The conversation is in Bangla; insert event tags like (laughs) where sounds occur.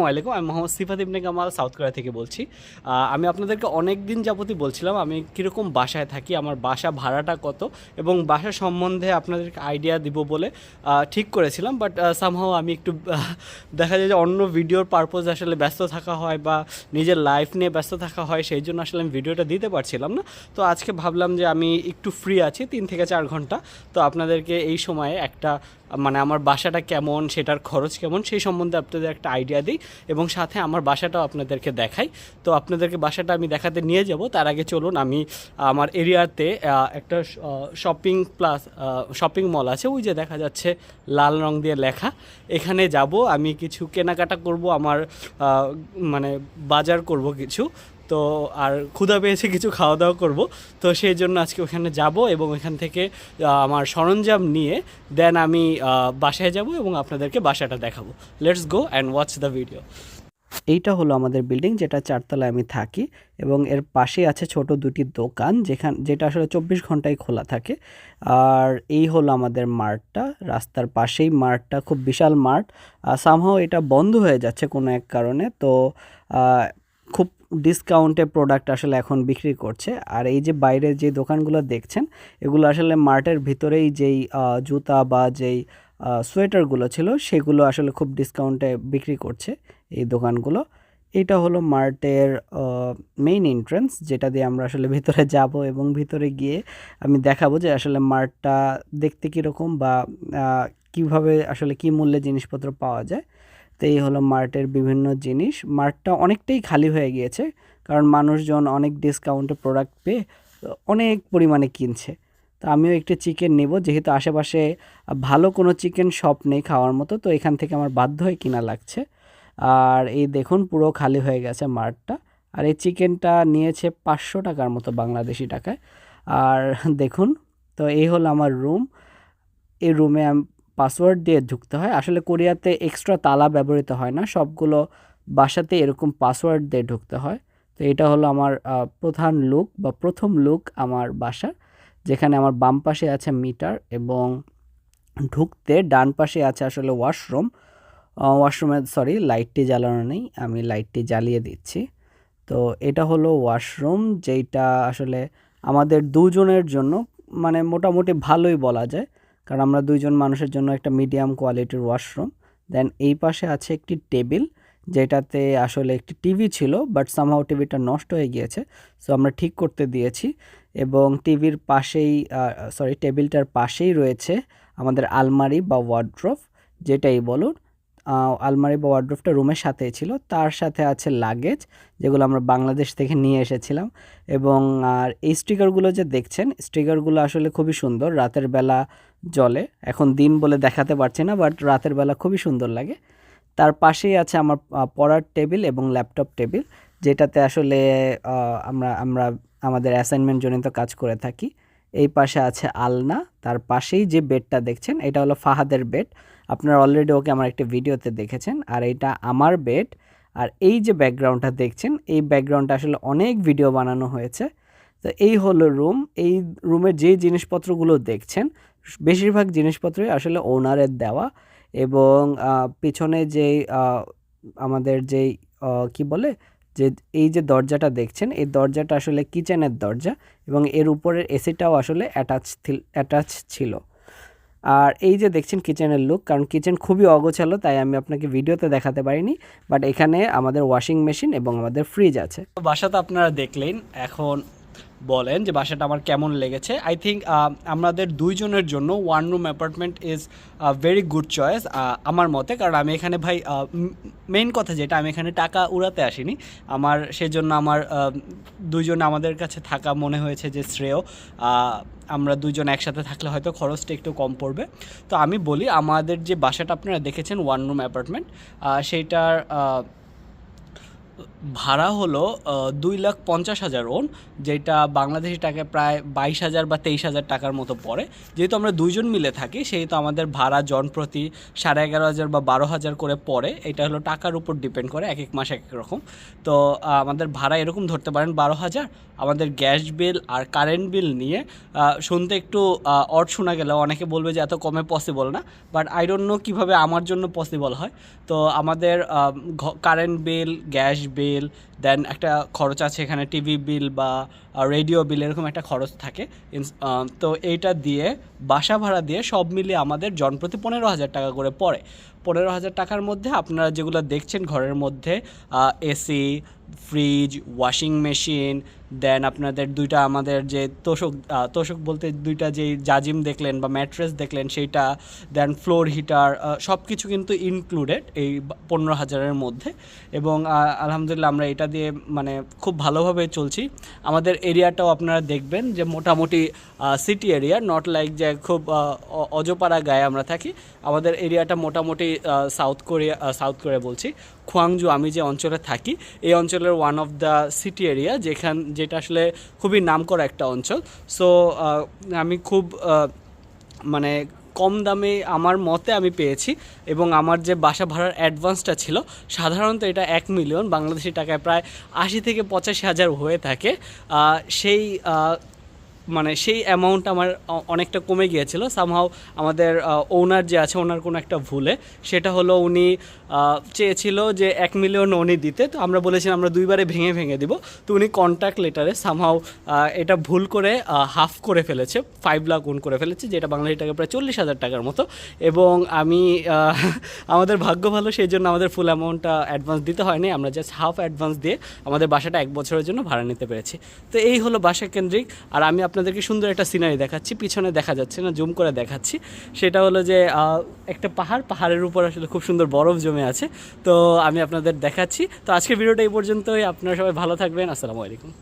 আসসালামাইকুম আমি মোহাম্মদ সিফাত ইবনে কামাল, সাউথ কোরিয়া থেকে বলছি। আমি আপনাদেরকে অনেক দিন যাবতই বলছিলাম, আমি কীরকম বাসায় থাকি, আমার বাসা ভাড়াটা কত, এবং বাসা সম্বন্ধে আপনাদেরকে আইডিয়া দিব বলে ঠিক করেছিলাম বাট সামহাও আমি একটু দেখা যায় যে অন্য ভিডিওর পারপোজ আসলে ব্যস্ত থাকা হয় বা নিজের লাইফ নিয়ে ব্যস্ত থাকা হয়, সেই জন্য আসলে আমি ভিডিওটা দিতে পারছিলাম না। তো আজকে ভাবলাম যে আমি একটু ফ্রি আছি, তিন থেকে চার ঘণ্টা। তো আপনাদেরকে এই সময়ে একটা মানে আমার বাসাটা কেমন, সেটার খরচ কেমন, সেই সম্বন্ধে আপনাদের একটা আইডিয়া দিই। এবং সাথে আমার বাসাটাও আপনাদেরকে দেখাই। তো আপনাদেরকে বাসাটা আমি দেখাতে নিয়ে যাব। তার আগে চলুন, আমি আমার এরিয়াতে একটা শপিং প্লাস শপিং মল আছে। ওই যে দেখা যাচ্ছে লাল রং দিয়ে লেখা। এখানে যাব, আমি কিছু কেনাকাটা করব, আমার মানে বাজার করব কিছু। তো আর ক্ষুধা পেয়েছে, কিছু খাওয়া দাওয়া করব। তো সেই জন্য আজকে ওখানে যাব এবং ওখান থেকে আমার সরঞ্জাম নিয়ে দেন আমি বাসায় যাব এবং আপনাদেরকে বাসাটা দেখাবো। Let's go and watch the video এইটা হলো আমাদের বিল্ডিং, যেটা চারতলায় আমি থাকি এবং এর পাশে আছে ছোট দুটি দোকান, যেখান, যেটা আসলে চব্বিশ ঘন্টায় খোলা থাকে। আর এই হলো আমাদের মার্টটা রাস্তার পাশেই মার্টটা খুব বিশাল মার্ট সামহাও এটা বন্ধ হয়ে যাচ্ছে কোনো এক কারণে। তো খুব ডিসকাউন্টে প্রোডাক্ট আসলে এখন বিক্রি করছে। আর এই যে বাইরে যে দোকানগুলো দেখছেন, এগুলো আসলে মার্টের ভিতরেই যেই জুতা বা যেই সোয়েটারগুলো ছিল, সেগুলো আসলে খুব ডিসকাউন্টে বিক্রি করছে এই দোকানগুলো। এটা হলো মার্টের মেইন এন্ট্রান্স যেটা দিয়ে আমরা আসলে ভিতরে যাব এবং ভিতরে গিয়ে আমি দেখাবো যে আসলে মার্টটা দেখতে কীরকম বা কীভাবে আসলে কি মূল্যে জিনিসপত্র পাওয়া যায়। তো এই হলো মার্টের বিভিন্ন জিনিস। মার্টটা অনেকটাই খালি হয়ে গিয়েছে, কারণ মানুষজন অনেক ডিসকাউন্টে প্রোডাক্ট পেয়ে অনেক পরিমাণে কিনছে। তো আমিও একটু চিকেন নেব, যেহেতু আশেপাশে ভালো কোনো চিকেন শপ নেই খাওয়ার মতো, তো এখান থেকে আমার বাধ্য হয়ে কিনা লাগছে। আর এই দেখুন পুরো খালি হয়ে গেছে মার্টটা। আর এই চিকেনটা নিয়েছে পাঁচশো টাকার মতো বাংলাদেশি টাকায়। আর দেখুন, তো এই হলো আমার রুম এই রুমে পাসওয়ার্ড দিয়ে ঢুকতে হয়। আসলে কোরিয়াতে এক্সট্রা তালা ব্যবহৃত হয় না, সবগুলো বাসাতে এরকম পাসওয়ার্ড দিয়ে ঢুকতে হয়। তো এটা হলো আমার প্রধান লুক বা প্রথম লুক আমার বাসার যেখানে আমার বাম পাশে আছে মিটার এবং ঢুকতে ডান পাশে আছে আসলে ওয়াশরুম ওয়াশরুমে সরি লাইটটি জ্বালানো নেই, আমি লাইটটি জ্বালিয়ে দিচ্ছি। তো এটা হলো ওয়াশরুম যেইটা আসলে আমাদের দুজনের জন্য মানে মোটামুটি ভালোই বলা যায়। কারণ আমরা দুইজন মানুষের জন্য একটা মিডিয়াম কোয়ালিটির ওয়াশরুম দেন এই পাশে আছে একটি টেবিল যেটাতে আসলে একটি টিভি ছিল বাট সামহাও টিভিটা নষ্ট হয়ে গিয়েছে। সো আমরা ঠিক করতে দিয়েছি। এবং টিভির পাশেই সরি টেবিলটার পাশেই রয়েছে আমাদের আলমারি বা ওয়ার্ড্রোফ যেটাই বলুন। আলমারি বা ওয়ার্ড্রোফটা রুমের সাথেই ছিল। তার সাথে আছে লাগেজ যেগুলো আমরা বাংলাদেশ থেকে নিয়ে এসেছিলাম। এবং আর এই স্টিকারগুলো যে দেখছেন স্টিকারগুলো আসলে খুবই সুন্দর। রাতের বেলা জলে। এখন দিন বলে দেখাতে পারছি না বাট রাতের বেলা খুবই সুন্দর লাগে। তার পাশেই আছে আমার পড়ার টেবিল এবং ল্যাপটপ টেবিল, যেটাতে আসলে আমরা আমরা আমাদের অ্যাসাইনমেন্ট জনিত কাজ করে থাকি। এই পাশে আছে আলনা, তার পাশেই যে বেডটা দেখছেন, এটা হলো ফাহাদের বেড আপনারা অলরেডি ওকে আমার একটি ভিডিওতে দেখেছেন, আর এটা আমার বেড আর এই যে ব্যাকগ্রাউন্ডটা দেখছেন, এই ব্যাকগ্রাউন্ডটা আসলে অনেক ভিডিও বানানো হয়েছে। তো এই হলো রুম এই রুমের যে জিনিসপত্রগুলো দেখছেন বেশিরভাগ জিনিসপত্রই আসলে ওনারের দেওয়া এবং পিছনে যেই আমাদের যেই কি বলে? যে, এই যে দরজাটা দেখছেন, এই দরজাটা আসলে কিচেনের দরজা এবং এর উপরের এসিটাও আসলে অ্যাটাচ অ্যাটাচ ছিল। আর এই যে দেখছেন কিচেনের লুক কারণ কিচেন খুবই অগোছালো, তাই আমি আপনাকে ভিডিওতে দেখাতে পারিনি বাট এখানে আমাদের ওয়াশিং মেশিন এবং আমাদের ফ্রিজ আছে। বাসা তো আপনারা দেখলেন, এখন বলেন যে বাসাটা আমার কেমন লেগেছে। আই থিঙ্ক আমাদের দুইজনের জন্য one room apartment is very good choice আমার মতে। কারণ আমি এখানে ভাই মেইন কথা যেটা, আমি এখানে টাকা উড়াতে আসিনি। আমার, সেজন্য আমার দুইজন আমাদের কাছে থাকা মনে হয়েছে যে শ্রেয়। আমরা দুইজন একসাথে থাকলে হয়তো খরচটা একটু কম পড়বে। তো আমি বলি, আমাদের যে বাসাটা আপনারা দেখেছেন ওয়ান রুম অ্যাপার্টমেন্ট সেইটার ভাড়া হলো দুই লাখ পঞ্চাশ হাজার ওন, যেটা বাংলাদেশি টাকায় প্রায় বাইশ হাজার বা তেইশ হাজার টাকার মতো পড়ে। যেহেতু আমরা দুইজন মিলে থাকি, সেহেতু আমাদের ভাড়া জন প্রতি সাড়ে এগারো হাজার বা বারো হাজার করে পড়ে। এটা হলো টাকার উপর ডিপেন্ড করে, এক এক মাস এক এক রকম। তো আমাদের ভাড়া এরকম ধরতে পারেন বারো হাজার। আমাদের গ্যাস বিল আর কারেন্ট বিল নিয়ে শুনতে একটু অড শোনা গেলেও অনেকে বলবে যে এত কমে পসিবল না বাট আই ডোন্ট নো কীভাবে আমার জন্য পসিবল হয়। তো আমাদের current bill, gas bill kecil then একটা খরচ আছে এখানে টিভি বিল বা রেডিও বিল এরকম একটা খরচ থাকে। তো এইটা দিয়ে, বাসা ভাড়া দিয়ে সব মিলিয়ে আমাদের জনপ্রতি পনেরো হাজার টাকা করে পড়ে। পনেরো হাজার টাকার মধ্যে আপনারা যেগুলো দেখছেন ঘরের মধ্যে AC fridge washing machine then আপনাদের দুইটা আমাদের যে তোষক তোষক বলতে দুইটা যে জাজিম দেখলেন বা ম্যাট্রেস দেখলেন সেইটা দেন ফ্লোর হিটার সব কিছু কিন্তু ইনক্লুডেড এই পনেরো হাজারের মধ্যে। এবং আলহামদুলিল্লাহ আমরা এটা দিয়ে মানে খুব ভালোভাবে চলছি। আমাদের এরিয়াটাও আপনারা দেখবেন যে মোটামুটি সিটি এরিয়া নট লাইক যে খুব অজপাড়া গায়ে আমরা থাকি। আমাদের এরিয়াটা মোটামুটি সাউথ কোরিয়া সাউথ কোরিয়া বলছি। খোয়াংজু আমি যে অঞ্চলে থাকি, এই অঞ্চলের one of the city area যেখান, যেটা আসলে খুবই নামকরা একটা অঞ্চল। সো আমি খুব মানে কম দামে আমার মতে আমি পেয়েছি এবং আমার যে বাসা ভাড়ার অ্যাডভান্সটা ছিল, সাধারণত এটা এক মিলিয়ন, বাংলাদেশি টাকায় প্রায় আশি থেকে পঁচাশি হাজার হয়ে থাকে। সেই মানে সেই অ্যামাউন্ট আমার অনেকটা কমে গিয়েছিল। সামহাও আমাদের ওনার যে আছে, ওনার কোনো একটা ভুলে। সেটা হলো উনি চেয়েছিল যে এক মিলিয়ন উনি দিতে। তো আমরা বলেছিলাম, আমরা দুইবারে ভেঙে ভেঙে দিব। তো উনি কন্ট্যাক্ট লেটারে সামহাও এটা ভুল করে হাফ করে ফেলেছে। ফাইভ লাখ উন করে ফেলেছে, যেটা বাংলাদেশি টাকা প্রায় চল্লিশ হাজার টাকার মতো। এবং আমি (laughs) আমাদের ভাগ্য ভালো, সেই জন্য আমাদের ফুল অ্যামাউন্টটা অ্যাডভান্স দিতে হয়নি। আমরা জাস্ট হাফ অ্যাডভান্স দিয়ে আমাদের বাসাটা এক বছরের জন্য ভাড়া নিতে পেরেছি। তো এই হলো বাসা কেন্দ্রিক। আর আমি আপনাদেরকে সুন্দর একটা সিনারি দেখাচ্ছি। পিছনে দেখা যাচ্ছে না জুম করে দেখাচ্ছি। সেটা হলো যে একটা পাহাড়, পাহাড়ের উপর আসলে খুব সুন্দর বরফ জমে আছে। তো আমি আপনাদের দেখাচ্ছি। তো আজকের ভিডিওটা এই পর্যন্তই। আপনারা সবাই ভালো থাকবেন। আসসালামু আলাইকুম।